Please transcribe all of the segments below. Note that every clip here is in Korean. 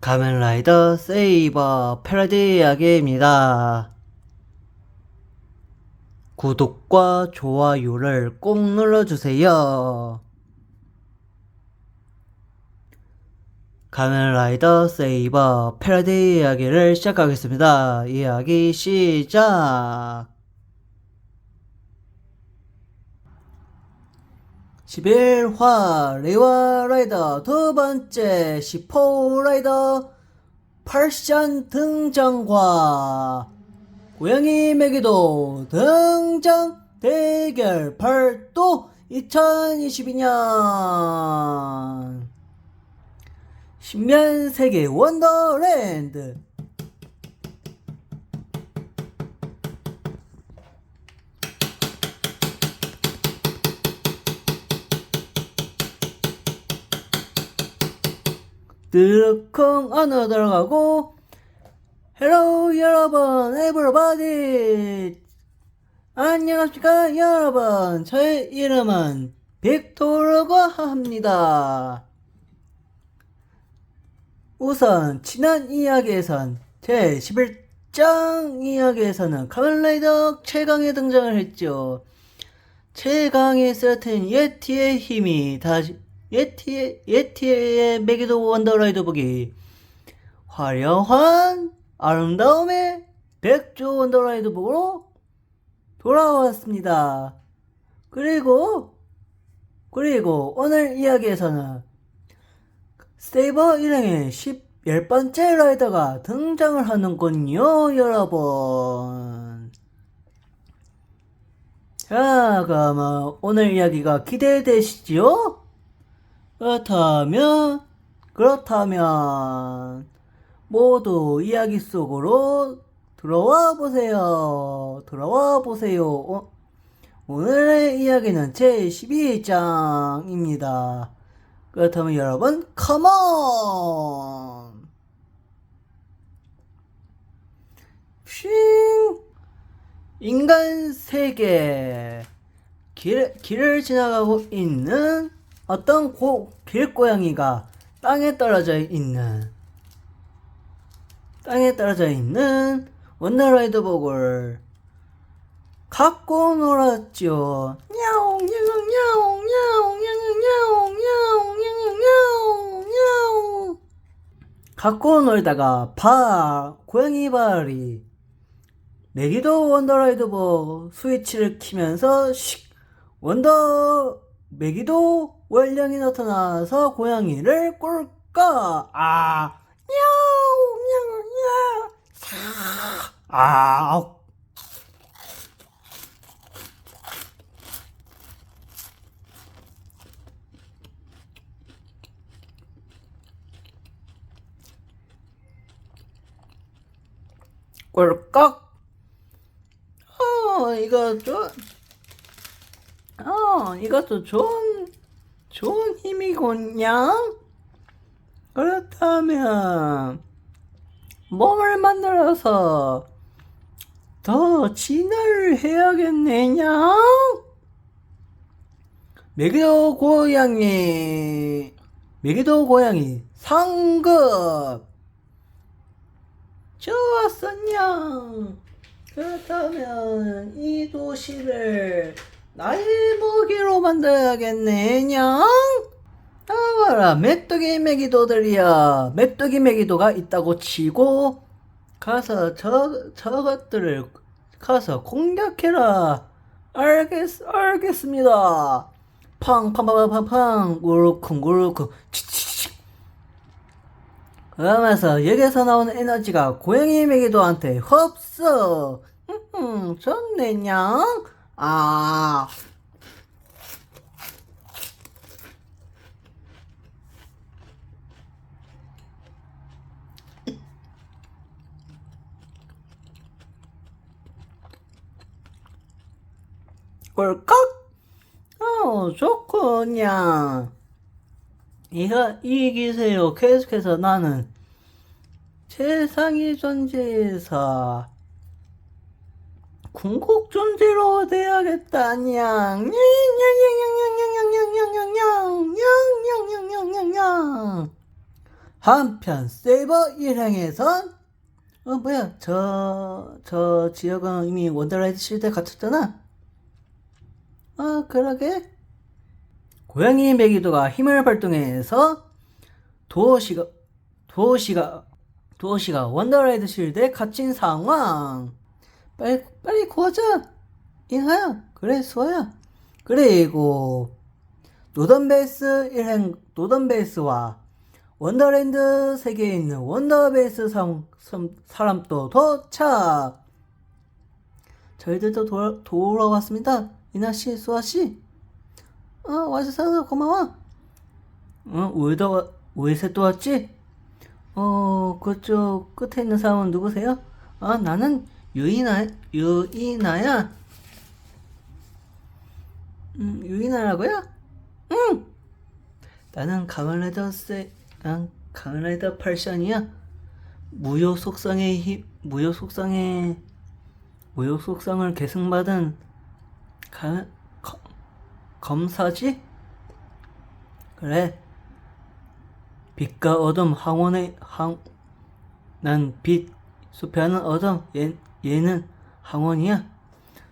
가면라이더 세이버 패러디 이야기입니다. 구독과 좋아요를 꼭 눌러주세요. 가면라이더 세이버 패러디 이야기를 시작하겠습니다. 이야기 시작! 11화 레와 라이더 두 번째 10호 라이더 팔션 등장과 고양이 매기도 등장 대결 발도 2022년 신면 세계 원더랜드 드럭콩 안으로 들어가고 헬로 여러분 에브리바디 안녕하십니까 여러분. 저의 이름은 빅토르고 합니다. 우선 지난 이야기에선 제 11장 이야기에서는 카멜라이더 최강에 등장을 했죠. 최강의 세라틴 예티의 힘이 다시 예티의 예티의 메기도 원더라이더 보기 화려한 아름다움의 백조 원더라이더 보고 돌아왔습니다. 그리고 그리고 오늘 이야기에서는 세이버 일행의 10, 10번째 라이더가 등장을 하는군요, 여러분. 자, 그러면 오늘 이야기가 기대되시지요? 그렇다면, 그렇다면, 모두 이야기 속으로 들어와 보세요. 들어와 보세요. 어? 오늘의 이야기는 제 12장입니다. 그렇다면 여러분, 컴온! 쉥! 인간 세계. 길, 길을 지나가고 있는 어떤 고, 길고양이가 땅에 떨어져 있는 땅에 떨어져 있는 원더라이더 복을 갖고 놀았죠. 냐옹 냐옹 냐옹 냐옹 냐옹 냐옹 냐옹 냐옹 냐옹 갖고 놀다가 바 고양이 발이 메기도 원더라이더 복 스위치를 키면서 식 원더 메기도 원령이 나타나서 고양이를 꿀까 아 야옹 야옹 야 아, 꿀꺽. 어, 좀, 어, 이것도 좋은, 좋은 힘이군요. 그렇다면, 몸을 만들어서 더 진화를 해야겠네냐? 메기도 고양이, 메기도 고양이 상급! 좋았었냐? 그렇다면 이 도시를 나의 먹이로 만들어야겠네냐? 아봐라 메뚜기 메기도들이야. 메뚜기 메기도가 있다고 치고 가서 저 저것들을 가서 공격해라. 알겠 알겠습니다. 팡팡팡팡팡 우르쿵. 치치치 그러면서 여기서 나오는 에너지가 고양이 메기도한테 흡수. 음 좋네냐 아 꿀꺽? 어, 좋구냐. 이가, 이기세요. 계속해서 나는 세상의 존재에서 궁극 존재로 돼야겠다 냥 한편 세이버 일행에선 어 뭐야 저 저 지역은 이미 원더라이드 시대에 갇혔잖아 아 그러게 고양이 메기도가 힘을 발동해서 도시가 도시가 도시가 원더라이드 실드에 갇힌 상황 빨리 빨리 구하자. 인하야. 그래 수아야. 그리고. 노던베이스 일행 노던베이스와 원더랜드 세계에 있는 원더베이스 상, 섬- 사람도 도착. 저희들도 돌아, 돌아왔습니다. 이나씨 수아씨. 어 와주셔서 고마워. 어 와- 우에세 또 왔지? 어 그쪽 끝에 있는 사람은 누구세요? 아 나는 유이나 유이나야 음 유이나라고요? 응 나는 가면라이더 세, 난 가면라이더 팔션이야. 무효 속성의 힘, 무효 속성의 무효 속성을 계승받은 가, 검, 검사지? 그래. 빛과 어둠 항원의 항, 난 빛, 수표하는 어둠, 얘, 얘는 항원이야.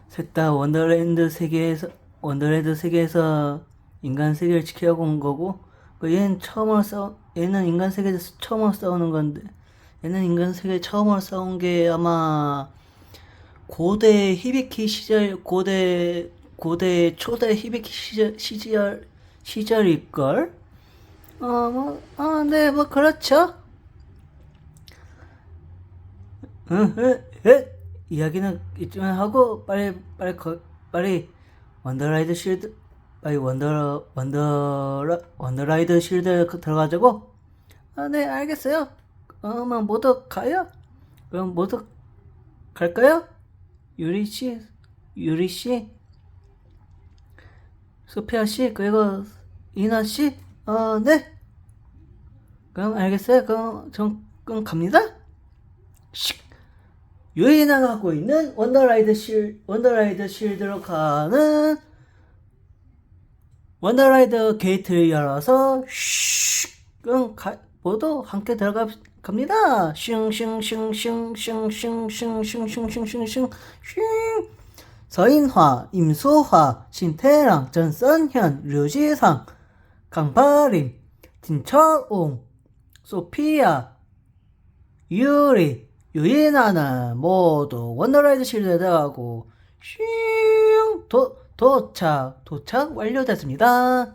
셋 다 원더랜드 세계에서 원더랜드 세계에서 인간 세계를 지키려고 온 거고 그 얘는 처음으로 싸우 얘는 인간 세계에서 처음으로 싸우는 건데 얘는 인간 세계 처음으로 싸운 게 아마 고대 히비키 시절 고대 고대 초대 히비키 시절 시절 시절일 걸. 어뭐아네뭐 그렇죠. 응, 응, 응. 이야기는 이쯤에 하고 빨리 빨리 거, 빨리 원더라이드 실드 빨리 원더 원더 원더라이드 실드 들어가자고. 아, 네, 알겠어요. 그러면 모두 가요? 그럼 모두 갈까요? 유리 씨, 유리 씨, 소피아 씨, 그리고 이나 씨. 어, 네. 그럼 알겠어요. 그럼 전 그럼 갑니다. 씩. 갖고 있는 원더라이드 실 원더라이드 실드로 가는 원더라이드 게이트를 열어서 가, 모두 함께 들어가 갑니다. 슝슝슝슝슝슝슝슝슝슝슝슝 서인화, 임수화, 신태랑, 전선현, 류지상, 강바림, 진철옹, 소피아, 유리, 유인아는 모두 원더라이드 실드에 들어가고 슝 도, 도착 도착 완료됐습니다.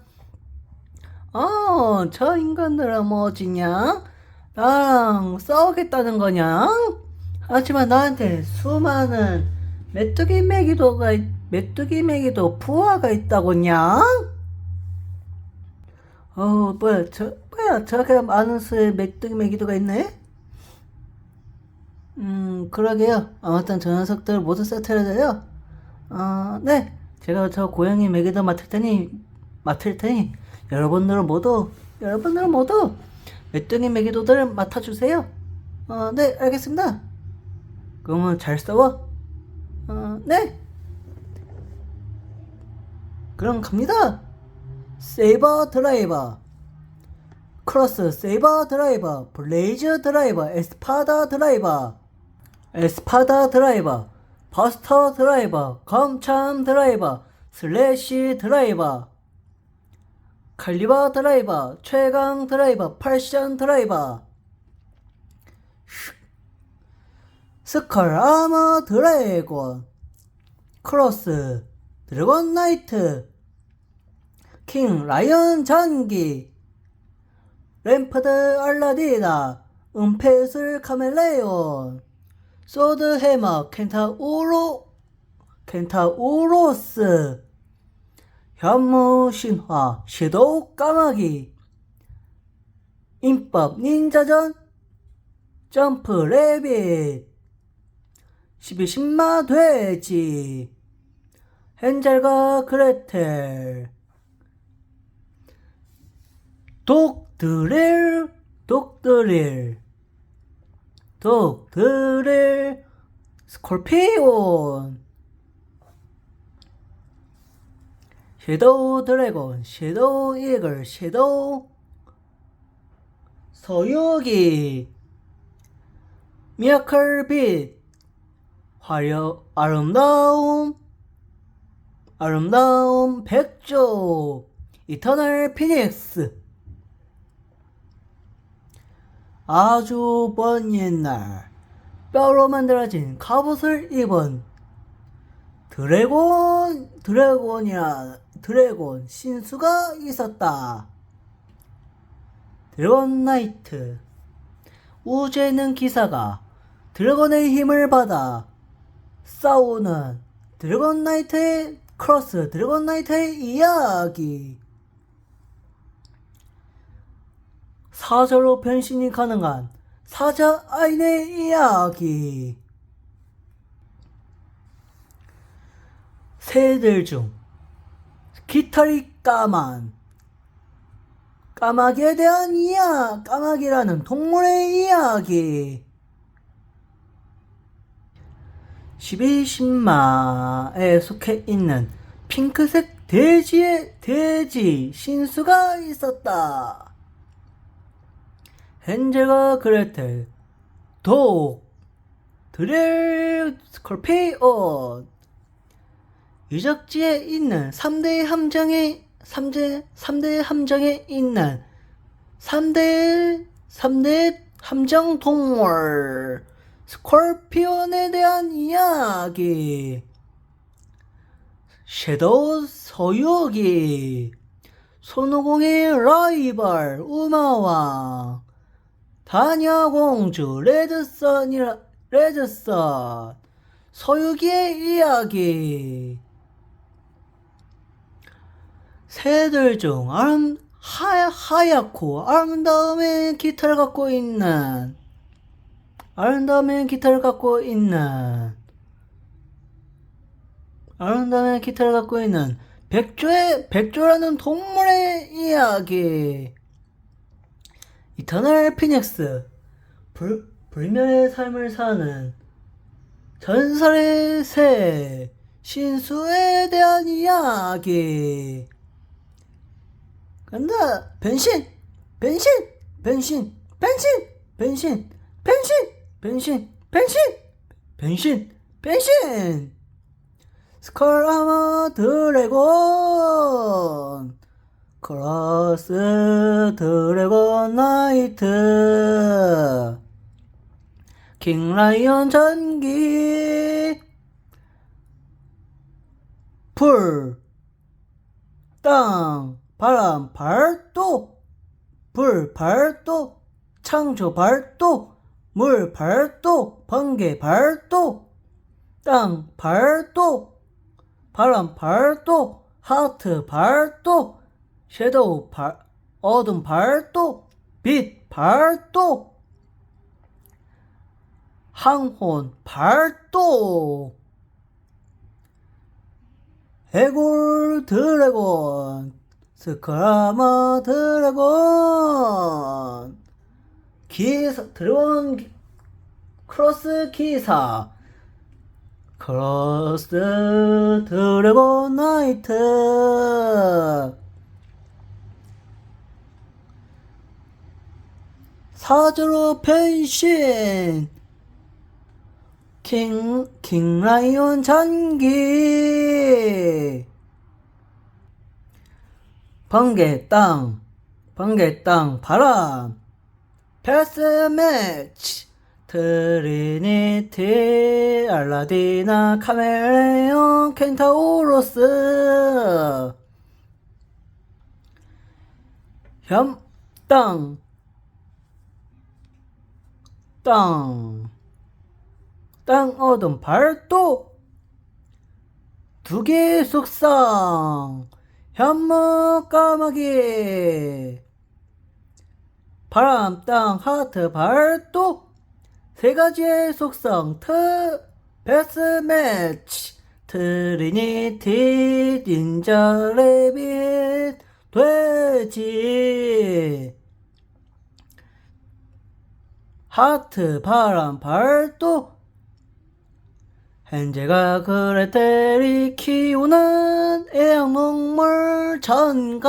어, 저 인간들은 뭐지냐? 나랑 싸우겠다는 거냐? 하지만 나한테 수많은 메뚜기 메기도가 있- 메뚜기 메기도 부하가 있다고냐? 어, 뭐야, 저, 뭐야, 저렇게 많은 수의 메뚜기 메기도가 있네? 음, 그러게요. 아무튼 저 녀석들 모두 세트해줘요. 어, 네. 제가 저 고양이 메기도 맡을 테니, 맡을 테니, 여러분들은 모두, 여러분들은 모두, 메뚜기 메기도들 맡아주세요. 어, 네, 알겠습니다. 그러면 잘 싸워? 어, 네. 그럼 갑니다. 세이버 드라이버. 크로스 세이버 드라이버, 블레이즈 드라이버, 에스파다 드라이버, 에스파다 드라이버, 버스터 드라이버, 검참 드라이버, 슬래시 드라이버, 칼리버 드라이버, 최강 드라이버, 팔션 드라이버, 스컬 아머 드래곤, 크로스, 드래곤 나이트, 킹 라이언 전기, 램파드 알라디나, 은폐술 카멜레온, 소드 해머, 켄타우로, 켄타우로스, 현무 신화, 섀도우 까마귀, 임법 닌자전, 점프 레빗, 12신마 돼지, 헨젤과 그레텔, 독드릴, 독드릴, 독드릴, 스콜피온, 섀도우 드래곤, 섀도우 이글, 섀도우 서유기. 미라클 빛. 화려 아름다움. 아름다움 백조. 이터널 피닉스 아주 먼 옛날 뼈로 만들어진 갑옷을 입은 드래곤 드래곤이라 드래곤 신수가 있었다. 드래곤 나이트 우주에 있는 기사가 드래곤의 힘을 받아 싸우는 드래곤 나이트의 크로스 드래곤 나이트의 이야기 사자로 변신이 가능한 사자 아인의 이야기 새들 중 깃털이 까만 까마귀에 대한 이야 까마귀라는 동물의 이야기 12신마에 속해 있는 핑크색 돼지의 돼지 신수가 있었다. 헨젤과 그레텔, 독, 드렐, 스콜피온, 유적지에 있는 3대 함정에 3대, 3대 함정에 있는 3대 3대 함정 동물 스콜피온에 대한 이야기. 섀도우 서유기. 손오공의 라이벌 우마왕 다녀공주 레드선이라 레드선. 서유기의 이야기. 새들 중 아름 하, 하얗고 아름다움의 깃털을 갖고 있는 아름다움의 깃털을 갖고 있는 아름다움의 깃털을 갖고 있는 백조의 백조라는 동물의 이야기 이터널 피닉스 불, 불멸의 삶을 사는 전설의 새 신수에 대한 이야기 간다 변신 변신 변신 변신 변신 변신 변신 변신 변신 변신 스컬 아머 드래곤 크로스 드래곤 나이트 킹 라이언 전기. 불, 땅, 바람, 발도, 불, 발도, 창조, 발도, 물, 발도, 번개, 발도, 땅, 발도, 바람, 발도, 하트, 발도, 섀도우, 발, 어둠, 발도, 빛, 발도, 항혼, 발도, 해골 드래곤 스크라마 드래곤. 기사 드래곤 기- 크로스 기사. 크로스 드래곤 나이트 사자로 변신. 킹, 킹라이온 잔기. 번개 땅 번개 땅 바람. 패스 매치. 트리니티 알라디나 카멜레온 켄타우로스. 현, 땅, 땅, 땅 얻은 발도 두 개의 속성 현무 까마귀. 바람 땅 하트 발도 세 가지의 속성 트 베스 매치. 트리니티 닌자 레빗 돼지 하트 바람 발도. 현재가 그레텔이 키우는 애완동물 전갈.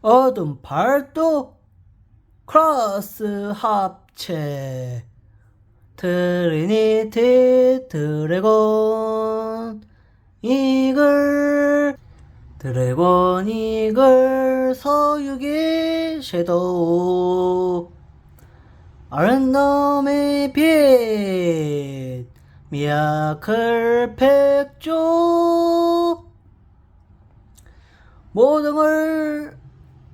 어둠 발도 크로스 합체. 트리니티 드래곤 이글. 드래곤 이글 서유기 섀도우. 아름다움의 빛 미라클 백조. 모든 걸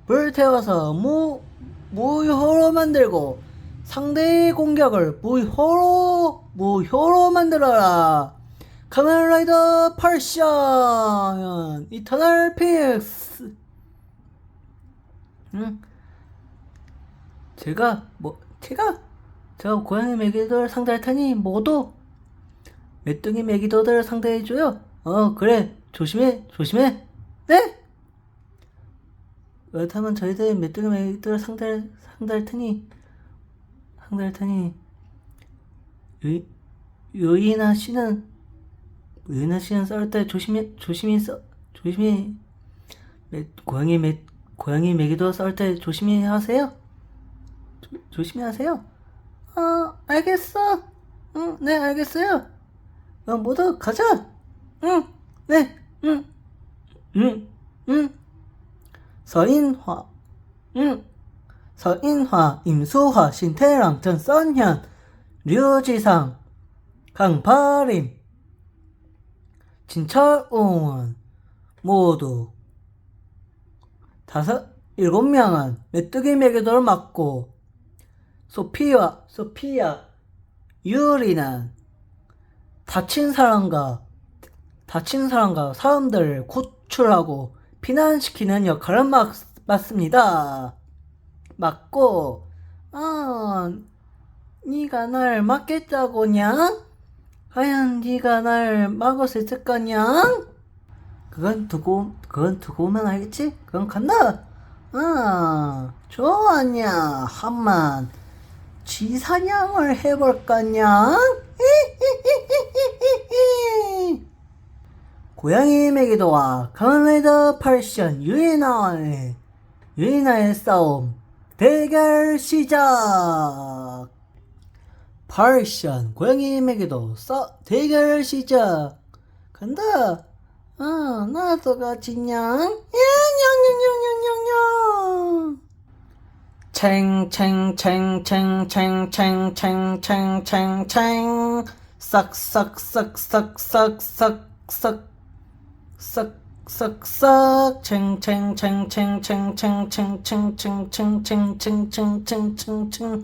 불태워서 무, 무효로 만들고 상대의 공격을 무효로 무효로 만들어라. 카멘라이더 팔션 이터널 픽스 응? 제가 뭐 제가 제가 고양이 메기도를 상대할 테니 모두 메뚜기 메기도들 상대해줘요 어 그래 조심해 조심해 네? 그렇다면 저희들 메뚜기 메기도를 상대할 상대할 테니 상대할 테니 유 유이나 씨는 유이나 씨는 싸울 때 조심히 조심히 써 조심히 메, 고양이 메 고양이 메기도 싸울 때 조심히 하세요. 조, 조심히 하세요. 어 알겠어. 응, 네 알겠어요. 어, 모두 가자. 응, 네, 응, 응, 응. 서인화, 응. 서인화, 임수화, 신태랑, 전선현, 류지상, 강파림, 진철옹원 모두 다섯 일곱 명은 메뚜기 메기도를 맡고 소피와 소피아 유리는 다친 사람과 다친 사람과 사람들을 구출하고 피난시키는 역할을 맡, 맡습니다. 맞고 아 네가 날 막겠다고냐? 과연 네가 날 막을 수 있을 거냐? 그건 두고 그건 두고만 알겠지? 그건 간다. 아 좋았냐 한만 지사냥을 해볼 거냐? 고양이 메기도와 가면라이더 팔션 유이나의 유이나의 싸움 대결 시작 팔션 고양이 메기도 싸 대결 시작 간다 어 나도 같이 냥 냥 냥 냥 냥 냥 냥 챙챙챙챙챙챙챙챙챙챙 싹싹싹싹싹싹싹 싹싹싹 챙챙챙챙챙챙챙챙챙챙챙챙챙챙챙챙챙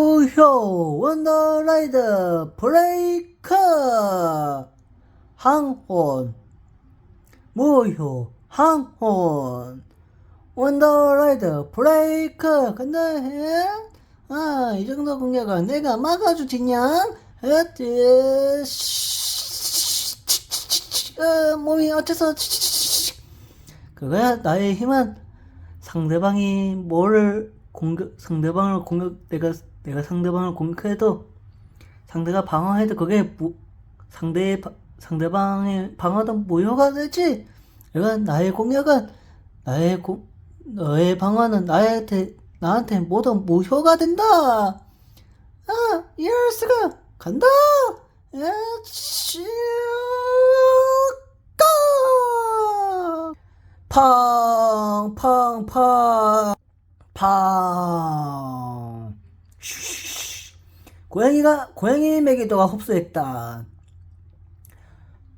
효 원더라이드 브레이크 항혼 무효 항혼 원더라이드 브레이크 해? 아, 이 정도 공격은 내가 막아주지냐? 어때? 어, 몸이 어째서 그거야 나의 힘은 상대방이 뭐를 공격 상대방을 공격 내가 내가 상대방을 공격해도 상대가 방어해도 그게 무, 상대의 바- 상대방의 방어도 무효가 되지. 내가 나의 공격은 나의 공 너의 방어는 나한테 나한테 모두 무효가 된다. 아, 이럴 수가 간다. 에치 고! 팡, 팡, 팡, 팡. 고양이가, 고양이 메기도가 흡수했다.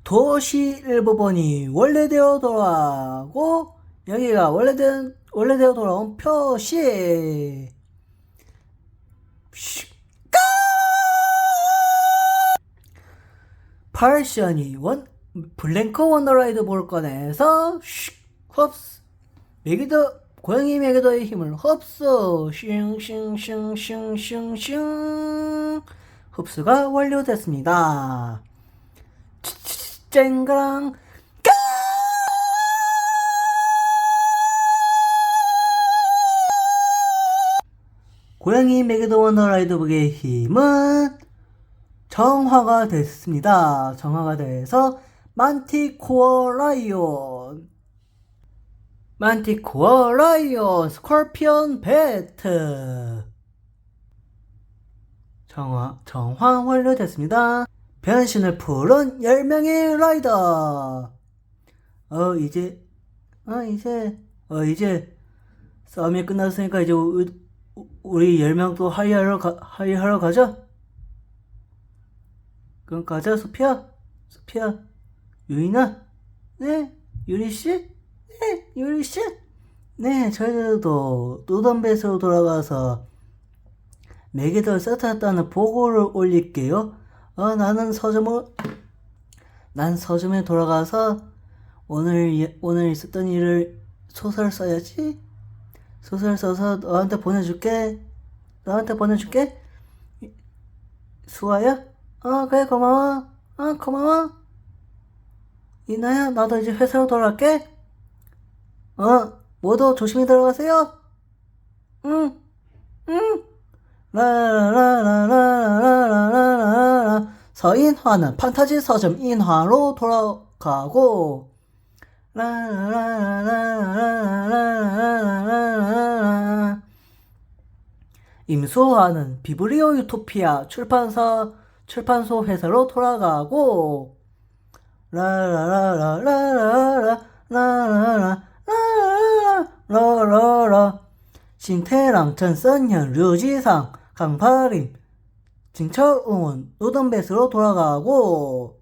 도시 일부분이 원래대로 돌아가고, 여기가 원래대, 원래대로 돌아온 표시. 팔션이 원, 블랭크 원더라이드 볼 꺼내서, 슉, 흡스. 메기도 고양이 매개도의 힘을 흡수 슝슝슝슝슝슝 흡수가 완료됐습니다. 쨍그랑 까! 고양이 매개도 원더라이드북의 힘은 정화가 됐습니다. 정화가 돼서 만티코어 라이온 만티코어 라이온 스콜피언 배트. 정화 정화 완료됐습니다. 변신을 푸른 10명의 라이더. 어 이제 어 이제 어 이제 싸움이 끝났으니까 이제 우, 우- 우리 10명 또 하이하러 가, 하이하러 가자. 그럼 가자 소피아. 소피아 유이나? 네 유리씨 네 유리씨 네 저희들도 노던베스로 돌아가서 매개들 세트했다는 보고를 올릴게요. 어 나는 서점을 난 서점에 돌아가서 오늘 이- 오늘 있었던 일을 소설 써야지. 소설 써서 너한테 보내줄게. 너한테 보내줄게. 수아야? 어 그래 고마워. 어 고마워. 이나야 나도 이제 회사로 돌아갈게 어? 모두 조심히 들어가세요. 응 응. 라라라라라라라라 서인화는 판타지 서점 인화로 돌아가고. 라라라라라라라라라라 임수화는 비브리오 유토피아 출판사 출판소 회사로 돌아가고 라라라라라라라라라 라라라 신태랑 전선현 류지상 강파림 진철웅은 노던베스로 돌아가고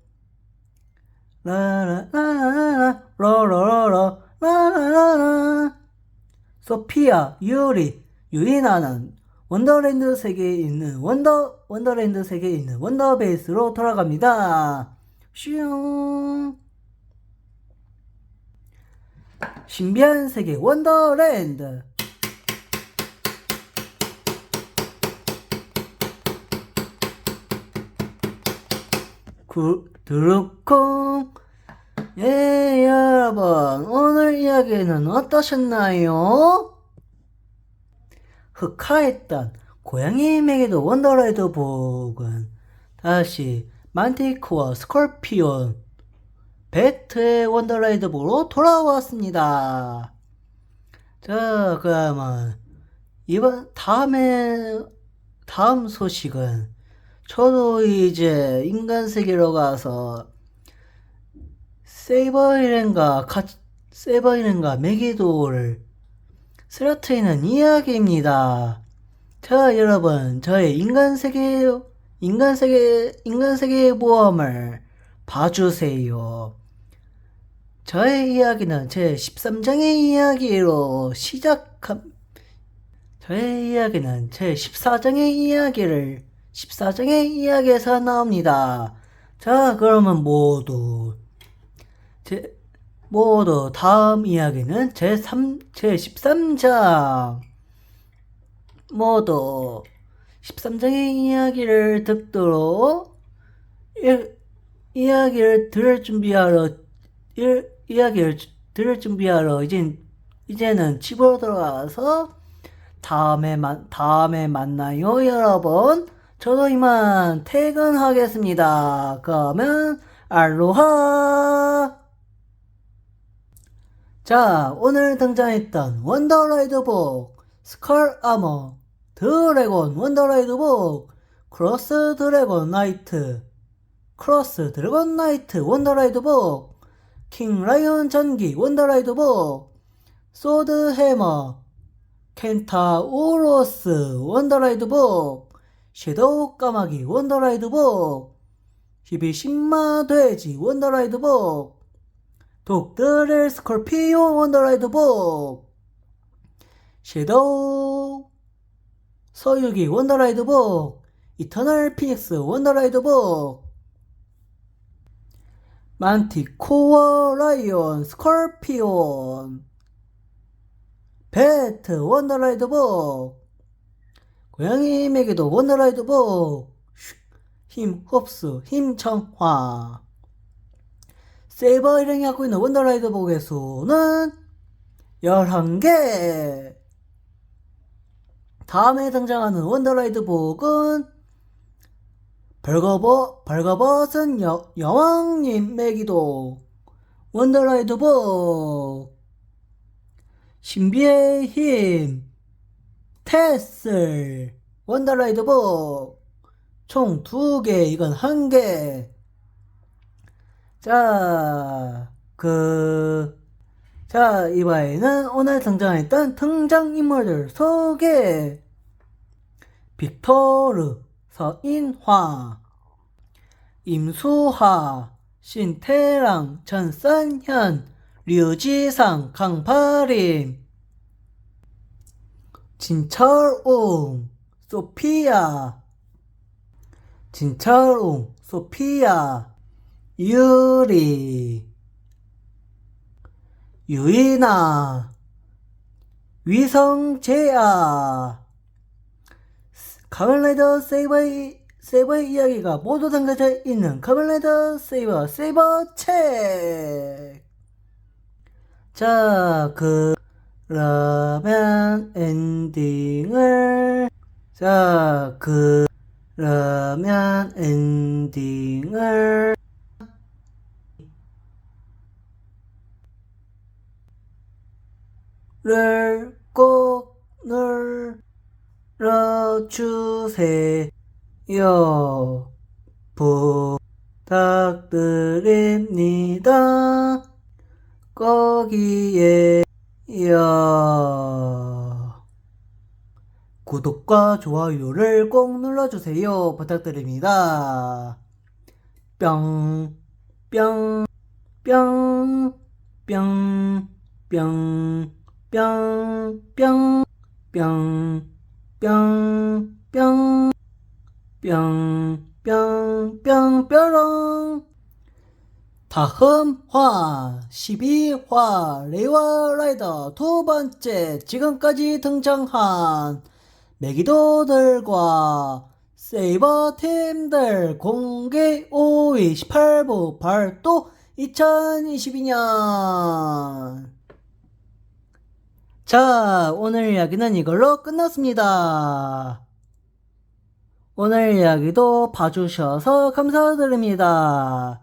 라라라라 라라라라 소피아 유리 유이나는 원더랜드 세계에 있는 원더 원더랜드 세계에 있는 원더베이스로 돌아갑니다. 슝 신비한 세계 원더랜드 구, 드루콩 예 여러분 오늘 이야기는 어떠셨나요? 흑화했던 고양이에게도 원더라이드 복은 다시 만티코어 스콜피온 배트의 원더라이드 복으로 돌아왔습니다. 자 그러면 이번 다음에 다음 소식은 저도 이제 인간 세계로 가서 세이버이렌과 가 세이버이렌과 메기도를 쓰러트리는 이야기입니다. 자, 여러분, 저의 인간 세계, 인간 세계, 인간 세계의 모험을 봐주세요. 저의 이야기는 제 13장의 이야기로 시작함, 저의 이야기는 제 14장의 이야기를, 14장의 이야기에서 나옵니다. 자, 그러면 모두, 제, 모두 다음 이야기는 제 3, 제 13장. 모두 13장의 이야기를 듣도록 일, 이야기를 들을 준비하러 일, 이야기를 주- 들을 준비하러 이제 이제는 집으로 들어가서 다음에 만 다음에 만나요 여러분. 저도 이만 퇴근하겠습니다. 그러면 알로하. 자, 오늘 등장했던 원더라이드복, 스컬 아머, 드래곤 원더라이드복, 크로스 드래곤 나이트, 크로스 드래곤 나이트 원더라이드복, 킹 라이언 전기 원더라이드복, 소드 해머, 켄타 오로스 원더라이드 복, 섀도우 까마귀 원더라이드 복, 히비 신마 돼지 원더라이드 복, 독들의 스콜피오 원더라이드 복 섀도우 서유기 원더라이드 복 이터널 피닉스 원더라이드 복 만티코어 라이온 스콜피온 배트 원더라이드 복 고양이에게도 원더라이드 복 슉, 힘 흡수 힘 청화. 세이버 일행이 갖고 있는 원더라이드 복의 수는 11개. 다음에 등장하는 원더라이드 복은 벌거벗, 벌거벗은 여, 여왕님 매기도. 원더라이드 복 신비의 힘. 테슬. 원더라이드 복총 두 개 이건 한 개. 자, 그, 자, 이번에는 오늘 등장했던 등장인물들 소개. 빅토르, 서인화, 임수하, 신태랑, 전산현, 류지상, 강파림, 진철웅, 소피아, 진철웅, 소피아, 유리, 유이나, 위성재아, 카멜라이더 세이버의, 세이버의 이야기가 모두 담겨져 있는 카멜라이더 세이버, 세이버 책! 자, 그러면 엔딩을, 자, 그러면 엔딩을, 를꼭 눌러 주세요. 부탁드립니다. 거기에요. 구독과 좋아요를 꼭 눌러주세요. 부탁드립니다. 뿅, 뿅, 뿅, 뿅, 뿅, 뿅, 뿅, 뿅. 뿅, 뿅, 뿅, 뿅, 뿅, 뾰롱. 다음 화 12화 레이와 라이더 두 번째 지금까지 등장한 메기도들과 세이버 팀들 공개 5위 18부 발도 2022년 자 오늘 이야기는 이걸로 끝났습니다 오늘 이야기도 봐주셔서 감사드립니다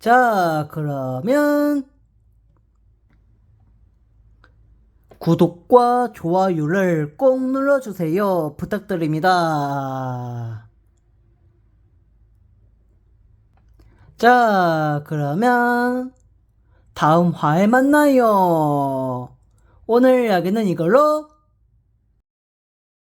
자, 그러면 구독과 좋아요를 꼭 눌러주세요. 부탁드립니다. 자, 그러면 다음 화에 만나요. 오늘 이야기는 이걸로